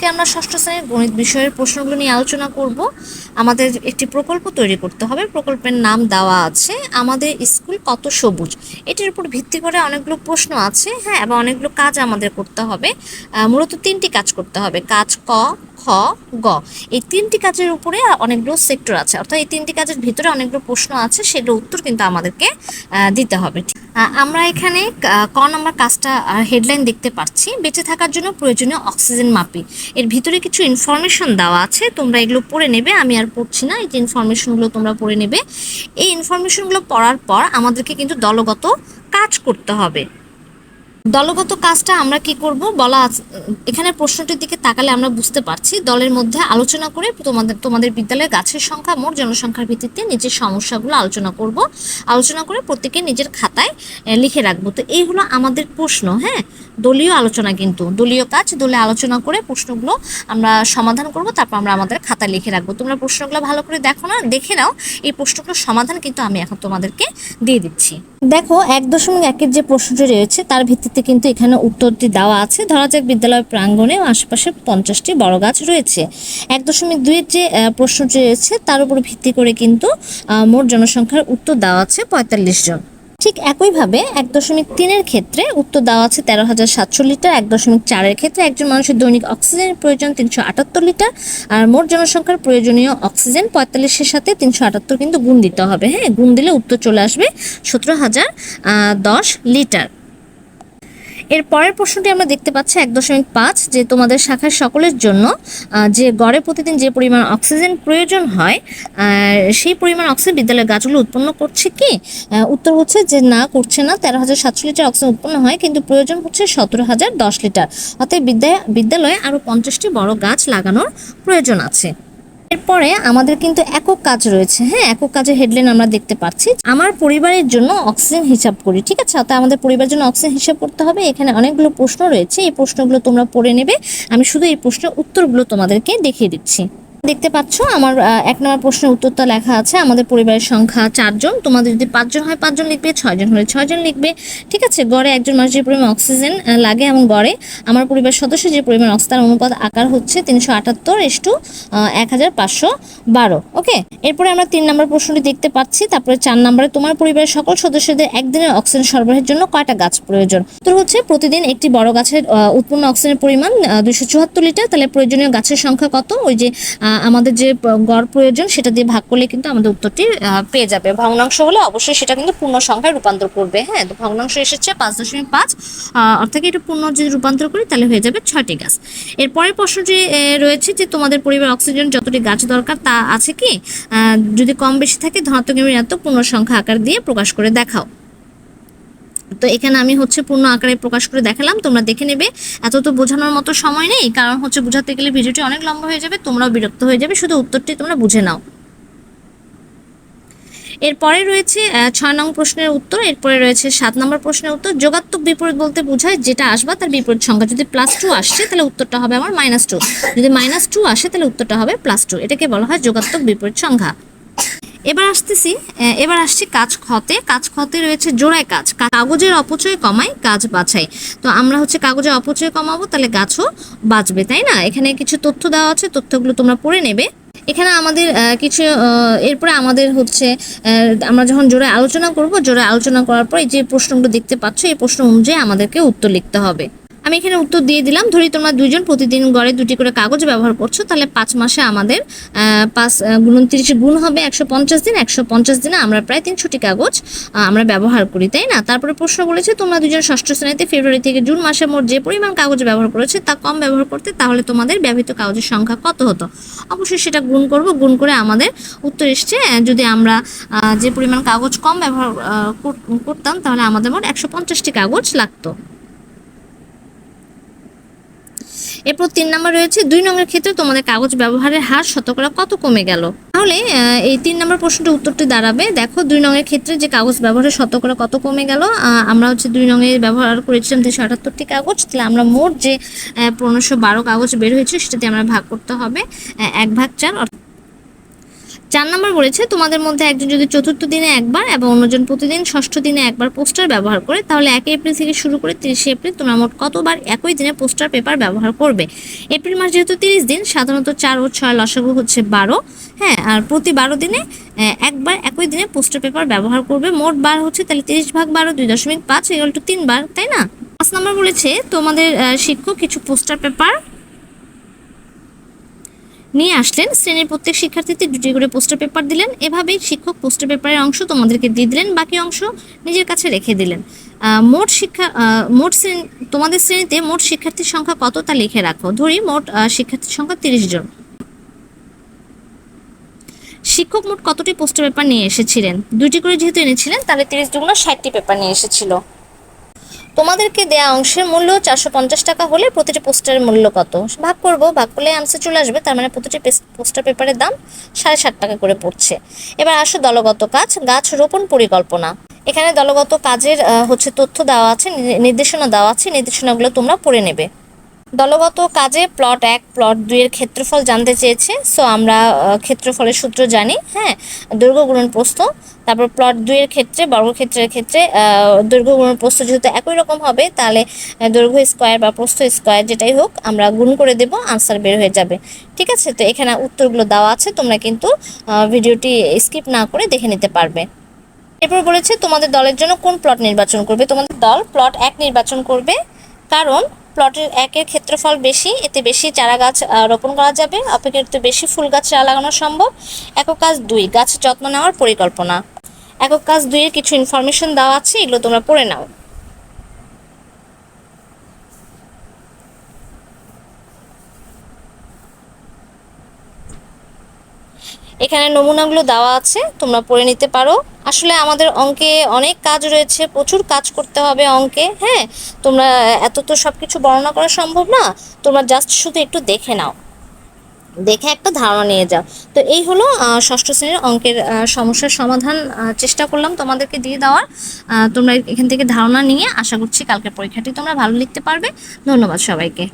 আজকে আমরা ষষ্ঠ শ্রেণির গণিত বিষয়ের প্রশ্নগুলো নিয়ে আলোচনা করব। আমাদের একটি প্রকল্প তৈরি করতে হবে। প্রকল্পের নাম দেওয়া আছে, আমাদের স্কুল কত সবুজ? এটির উপর ভিত্তি করে অনেকগুলো প্রশ্ন আছে হ্যাঁ এবং অনেকগুলো কাজ আমাদের করতে হবে। মূলত তিনটি কাজ করতে হবে। কাজ ক, খ, গ। এই তিনটি কাজের উপরে অনেকগুলো সেক্টর আছে। অর্থাৎ এই তিনটি কাজের ভিতরে অনেকগুলো প্রশ্ন আছে সেগুলো উত্তর কিন্তু আমাদেরকে দিতে হবে। আমরা এখানে ক নম্বর কাজটা হেডলাইন দেখতে পাচ্ছি। বেঁচে থাকার জন্য প্রয়োজনীয় অক্সিজেন মাপি। এর ভিতরে কিছু ইনফরমেশন দেওয়া আছে, তোমরা এগুলো পড়ে নেবে, আমি আর পড়ছি না, এই যে ইনফরমেশনগুলো তোমরা পড়ে নেবে। এই ইনফরমেশনগুলো পড়ার পর আমাদেরকে কিন্তু দলগত কাজ করতে হবে। দলগত কাজটা আমরা কি করব? বলা এখানে প্রশ্নটির দিকে তাকালে আমরা বুঝতে পারছি। দলের মধ্যে আলোচনা করে তোমাদের তোমাদের বিদ্যালয়ে গাছের সংখ্যা, মোট জনসংখ্যার ভিত্তিতে নিজের সমস্যাগুলো আলোচনা করব। আলোচনা করে প্রত্যেকে নিজের খাতায় লিখে রাখব। তো এই হলো আমাদের প্রশ্ন হ্যাঁ? দলীয় আলোচনা কিন্তু, দলীয় কাজ, দলে আলোচনা করে প্রশ্নগুলো আমরা সমাধান করব, তারপর আমরা আমাদের খাতায় লিখে রাখব। তোমরা প্রশ্নগুলো ভালো করে দেখো না, দেখে নাও। এই প্রশ্নগুলোর সমাধান কিন্তু আমি এখন তোমাদেরকে দিয়ে দিচ্ছি। দেখো, এক দশমিক একের যে প্রশ্নটি রয়েছে, তার ভিত্তিতে কিন্তু এখানে উত্তরটি দেওয়া আছে। ধরা যাক, বিদ্যালয় প্রাঙ্গণে আশেপাশে পঞ্চাশটি বড় গাছ রয়েছে। এক দশমিক দুইয়ের যে প্রশ্নটি রয়েছে, তার উপর ভিত্তি করে কিন্তু মোট জনসংখ্যার উত্তর দেওয়া আছে পঁয়তাল্লিশ জন। ঠিক একইভাবে এক দশমিক তিনের ক্ষেত্রে উত্তর দেওয়া আছে তেরো হাজার সাতশো লিটার, এক দশমিক চারের ক্ষেত্রে একজন মানুষের দৈনিক অক্সিজেনের প্রয়োজন তিনশো আটাত্তর লিটার আর মোট জনসংখ্যার প্রয়োজনীয় অক্সিজেন পঁয়তাল্লিশের সাথে তিনশো আটাত্তর কিন্তু গুণ দিতে হবে। হ্যাঁ গুণ দিলে উত্তর চলে আসবে সতেরো হাজার দশ লিটার। এর পরের প্রশ্নটি আমরা দেখতে পাচ্ছি এক দশমিক পাঁচ, যে তোমাদের শাখার সকলের জন্য যে গড়ে প্রতিদিন যে পরিমাণ অক্সিজেন প্রয়োজন হয় সেই পরিমাণ অক্সিজেন বিদ্যালয়ের গাছগুলো উৎপন্ন করছে কি? উত্তর হচ্ছে যে না, করছে না। তেরো হাজার সাতশো লিটার অক্সিজেন উৎপন্ন হয়, কিন্তু প্রয়োজন হচ্ছে সতেরো হাজার দশ লিটার। বিদ্যালয় বিদ্যালয়ে আরও পঞ্চাশটি বড় গাছ লাগানোর প্রয়োজন আছে। এরপরে আমাদের কিন্তু একক কাজ রয়েছে হ্যাঁ? একক কাজের হেডলাইন আমরা দেখতে পাচ্ছি। আমার পরিবারের জন্য অক্সিজেন হিসাব করি, ঠিক আছে? অর্থাৎ আমাদের পরিবারের জন্য অক্সিজেন হিসাব করতে হবে। এখানে অনেকগুলো প্রশ্ন রয়েছে, এই প্রশ্নগুলো তোমরা পড়ে নেবে। আমি শুধু এই প্রশ্নের উত্তরগুলো তোমাদেরকে দেখিয়ে দিচ্ছি। দেখতে পাচ্ছ, আমার এক নম্বর প্রশ্নের উত্তরটা লেখা আছে, আমাদের পরিবারের সংখ্যা চারজন, তোমাদের যদি পাঁচজন হয়, পাঁচজন লিখবে, ছয়জন হলে ছয়জন লিখবে, ঠিক আছে? গড়ে একজন মানুষ যে পরিমাণ অক্সিজেন লাগে এবং গড়ে, আমার পরিবার সদস্য যে পরিমাণ অক্সিজেন অনুপাত আকার হচ্ছে তিনশো আটাত্তর ইস্টু এক হাজার পাঁচশো বারো, ওকে? এরপরে আমরা তিন নম্বর প্রশ্নটি দেখতে পাচ্ছি, তারপরে চার নম্বরে তোমার পরিবারের সকল সদস্যদের একদিনের অক্সিজেন সরবরাহের জন্য কয়টা গাছ প্রয়োজন? তো হচ্ছে প্রতিদিন একটি বড় গাছের উৎপন্ন অক্সিজেনের পরিমাণ দুশো চুয়াত্তর লিটার, তাহলে প্রয়োজনীয় গাছের সংখ্যা কত? ওই যে আমাদের যে গড় প্রয়োজন সেটা দিয়ে ভাগ করলে কিন্তু আমাদের উত্তরটি পেয়ে যাবে। ভগ্নাংশ হলে অবশ্যই সেটা কিন্তু পূর্ণ সংখ্যায় রূপান্তর করবে হ্যাঁ? তো ভগ্নাংশ এসেছে পাঁচ দশমিক পাঁচ অর্থাৎ এটা পূর্ণ যদি রূপান্তর করি তাহলে হয়ে যাবে ছয়টি গাছ। এরপরের প্রশ্নটি রয়েছে যে তোমাদের পরিবার অক্সিজেন যতটি গাছ দরকার তা আছে কি? যদি কম বেশি থাকে ধনাত্মক ঋণাত্মক পূর্ণ সংখ্যা আকার দিয়ে প্রকাশ করে দেখাও। তো এখানে আমি হচ্ছে পূর্ণ আকারে প্রকাশ করে দেখালাম, তোমরা দেখে নেবে। এত তো বোঝানোর মতো সময় নেই, কারণ হচ্ছে বোঝাতে গেলে ভিডিওটি অনেক লম্বা হয়ে যাবে, তোমরাও বিরক্ত হয়ে যাবে, শুধু উত্তরটি তোমরা বুঝে নাও। এরপরে রয়েছে ছয় নং প্রশ্নের উত্তর, এরপরে রয়েছে সাত নম্বর প্রশ্নের উত্তর। যোগাত্মক বিপরীত বলতে বোঝায় যেটা আসবা তার বিপরীত সংখ্যা। যদি প্লাস টু আসছে, তাহলে উত্তরটা হবে আমার মাইনাস টু যদি মাইনাস টু আসে, তাহলে উত্তরটা হবে প্লাস টু এটাকে বলা হয় যোগাত্মক বিপরীত সংখ্যা। এবার আসতেছি এবার আসছি কাজ খতে। কাজ খতে রয়েছে জোড়ায় কাজ। কাগজের অপচয় কমায়, কাজ বাছাই তো আমরা হচ্ছে কাগজের অপচয় কমাবো, তাহলে গাছও বাঁচবে, তাই না? এখানে কিছু তথ্য দেওয়া আছে, তথ্যগুলো তোমরা পড়ে নেবে। এখানে আমাদের কিছু এরপরে আমাদের হচ্ছে আমরা যখন জোরে আলোচনা করব জোরে আলোচনা করার পর এই যে প্রশ্নগুলো দেখতে পাচ্ছ, এই প্রশ্ন অনুযায়ী আমাদেরকে উত্তর লিখতে হবে। আমি এখানে উত্তর দিয়ে দিলাম। ধরি তোমরা দুইজন প্রতিদিন গড়ে দুটি করে কাগজ ব্যবহার করছ, তাহলে পাঁচ মাসে আমাদের পাঁচ উনত্রিশে গুণ হবে একশো পঞ্চাশ দিন। একশো পঞ্চাশ দিনে আমরা প্রায় তিনশোটি কাগজ আমরা ব্যবহার করি, তাই না? তারপরে প্রশ্ন বলেছে, তোমরা দুজন ষষ্ঠ শ্রেণীতে ফেব্রুয়ারি থেকে জুন মাসে মোট যে পরিমাণ কাগজ ব্যবহার করেছে তা কম ব্যবহার করতে, তাহলে তোমাদের ব্যবহৃত কাগজের সংখ্যা কত হতো? অবশ্যই সেটা গুণ করব, গুণ করে আমাদের উত্তর এসছে। যদি আমরা যে পরিমাণ কাগজ কম ব্যবহার কর- করতাম, তাহলে আমাদের মোট একশো পঞ্চাশটি কাগজ লাগতো। এরপর তিন নম্বর রয়েছে, দুই নম্বরের ক্ষেত্রে তোমাদের কাগজ ব্যবহারের হার শতকরা কত কমে গেল? তাহলে এই তিন নম্বর প্রশ্নটা উত্তরটি দাঁড়াবে। দেখো, দুই নঙের ক্ষেত্রে যে কাগজ ব্যবহারের শতকরা কত কমে গেল আমরা হচ্ছে দুই নঙে ব্যবহার করেছিলাম দুশো আটাত্তরটি কাগজ, তাহলে আমরা মোট যে পনেরোশো বারো কাগজ বের হয়েছে সেটাতে আমরা ভাগ করতে হবে এক ভাগ চার, অর্থাৎ চার নম্বর বলেছে, তোমাদের মধ্যে একজন যদি চতুর্থ দিনে একবার এবং অন্যজন প্রতিদিন ষষ্ঠ দিনে একবার পোস্টার ব্যবহার করে, তাহলে এক এপ্রিল থেকে শুরু করে তিরিশে এপ্রিল তোমরা মোট কতবার একই দিনে পোস্টার পেপার ব্যবহার করবে? এপ্রিল মাস যেহেতু তিরিশ দিন, সাধারণত চার ও ছয় লসাগু হচ্ছে বারো হ্যাঁ আর প্রতি বারো দিনে একবার একই দিনে পোস্টার পেপার ব্যবহার করবে। মোট বার হচ্ছে তাহলে তিরিশ ভাগ বারো, দুই দশমিক পাঁচ এগুলো তিনবার তাই না? পাঁচ নম্বর বলেছে, তোমাদের শিক্ষক কিছু পোস্টার পেপার নিয়ে আসলেন। শ্রেণির প্রত্যেক শিক্ষার্থীতে দুটি করে পোস্টার পেপার দিলেন। এভাবেই শিক্ষক পোস্টার পেপারের অংশ তোমাদেরকে দিয়ে দিলেন। বাকি অংশ নিজের কাছে রেখে দিলেন। মোট শিক্ষা মোট শ্রেণি, তোমাদের শ্রেণীতে মোট শিক্ষার্থীর সংখ্যা কত তা লিখে রাখো। ধরি মোট শিক্ষার্থীর সংখ্যা তিরিশ জন। শিক্ষক মোট কতটি পোস্টার পেপার নিয়ে এসেছিলেন? দুটি করে যেহেতু এনেছিলেন, তাহলে তিরিশ দুগুণ ষাটটি পেপার নিয়ে এসেছিল। তোমাদেরকে দেয়া অংশের মূল্য চারশো পঞ্চাশ টাকা হলে প্রতিটি পোস্টারের মূল্য কত? ভাগ করব, ভাগ করলে আনসার চলে আসবে, তার মানে প্রতিটি পোস্টার পেপারের দাম সাড়ে সাত টাকা করে পড়ছে। এবার আসো দলগত কাজ, গাছ রোপণ পরিকল্পনা। এখানে দলগত কাজের হচ্ছে তথ্য দেওয়া আছে নির্দেশনা দেওয়া আছে, নির্দেশনাগুলো তোমরা পড়ে নেবে। দলগত কাজে প্লট এক প্লট দুইয়ের ক্ষেত্রফল জানতে চেয়েছে সো আমরা ক্ষেত্রফলের সূত্র জানি হ্যাঁ দৈর্ঘ্য গুণন প্রস্থ, তারপর প্লট দুইয়ের ক্ষেত্রে, বর্গক্ষেত্রের ক্ষেত্রে দৈর্ঘ্য গুণন প্রস্থ যেহেতু একই রকম হবে, তাহলে দৈর্ঘ্য স্কোয়ার বা প্রস্থ স্কোয়ার যেটাই হোক, আমরা গুণ করে দেব আনসার বের হয়ে যাবে, ঠিক আছে? তো এখানে উত্তরগুলো দেওয়া আছে, তোমরা কিন্তু ভিডিওটি স্কিপ না করে দেখে নিতে পারবে। এরপর বলেছে, তোমাদের দলের জন্য কোন প্লট নির্বাচন করবে? তোমাদের দল প্লট এক নির্বাচন করবে কারণ প্লটের একের ক্ষেত্রফল বেশি, এতে বেশি চারা গাছ রোপণ করা যাবে। অপেক্ষাকৃত বেশি ফুল গাছ চারা লাগানো সম্ভব। একক কাজ দুই গাছ যত্ন নেওয়ার পরিকল্পনা। একক কাজ দুইয়ের কিছু ইনফরমেশন দেওয়া আছে, এগুলো তোমরা পড়ে নাও। এখানে নমুনাগুলো দেওয়া আছে, তোমরা পড়ে নিতে পারো। আসলে আমাদের অঙ্কে অনেক কাজ রয়েছে, প্রচুর কাজ করতে হবে অঙ্কে হ্যাঁ? তোমরা এত তো সব কিছু বর্ণনা করা সম্ভব না, তোমরা জাস্ট শুধু একটু দেখে নাও। দেখে একটা ধারণা নিয়ে যাও। তো এই হলো ষষ্ঠ শ্রেণির অঙ্কের সমস্যার সমাধান চেষ্টা করলাম তোমাদেরকে দিয়ে দেওয়ার। তোমরা এখান থেকে ধারণা নিয়ে, আশা করছি কালকের পরীক্ষাটি তোমরা ভালো লিখতে পারবে। ধন্যবাদ সবাইকে।